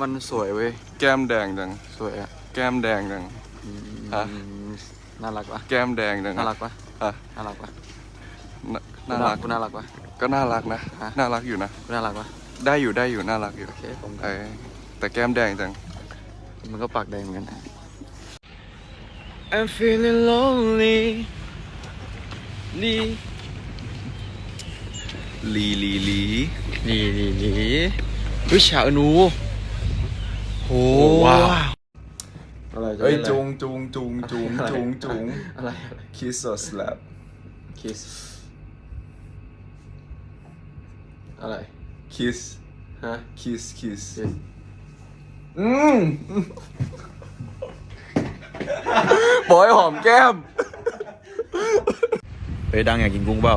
มันสวยเว้ย แก้มแดงจังสวยอะแก้มแดงจัง ฮะ น่ารักปะแก้มแดงจังอะน่ารักปะอะน่ารักปะน่าน่ารักกูน่ารักปะ ก็น่ารักนะ ฮะ น่ารักอยู่นะ กูน่ารักปะได้อยู่ได้อยู่น่ารักอยู่โอเคผมเออแต่แก้มแดงจัง มันก็ปากแดงเหมือนกัน I'm feeling lonely ลีลีลีลี ดีดีดี วิชาอนูโอ้ว้าว อะไรจะเอ้ยล่นอะไรจุงจุงจุงจุงจุงจุงอะไร kiss or slap คิสอะไร kiss ฮะ kiss kiss Kiss อืมบอกให้หอมแก้ม เฮ้ยดังอยากกินกุ้งเปล่า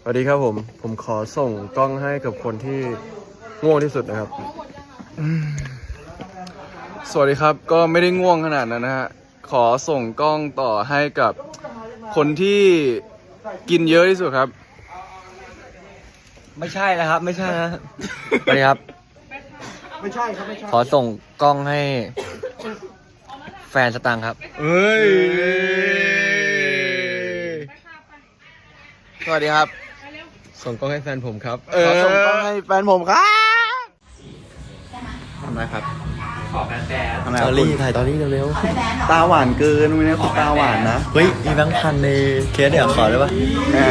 สวัสดีครับผม ผมขอส่งกล้องให้กับคนที่โง่ที่สุดนะครับ สวัสดีครับ ก็ไม่ได้ง่วงขนาดนั้นนะฮะ ขอส่งกล้องต่อให้กับคนที่กินเยอะที่สุดครับ ไม่ใช่นะครับ ไม่ใช่นะสวัสดีครับ ไม่ใช่ครับ ไม่ใช่ ขอส่งกล้องให้ แฟนสตังค์ครับ เฮ้ย สวัสดีครับ ส่งกล้องให้แฟนผมครับ เออขอส่งกล้องให้แฟนผมครับทำไรครับทำไมตออะรี่คุณถ่ายตอรี่เร็วตาหวานเกินวันนี้คุณตาหวานนะๆเฮ้ยมีแบงค์พันในเคสเดี๋ยวขอได้ปะใช่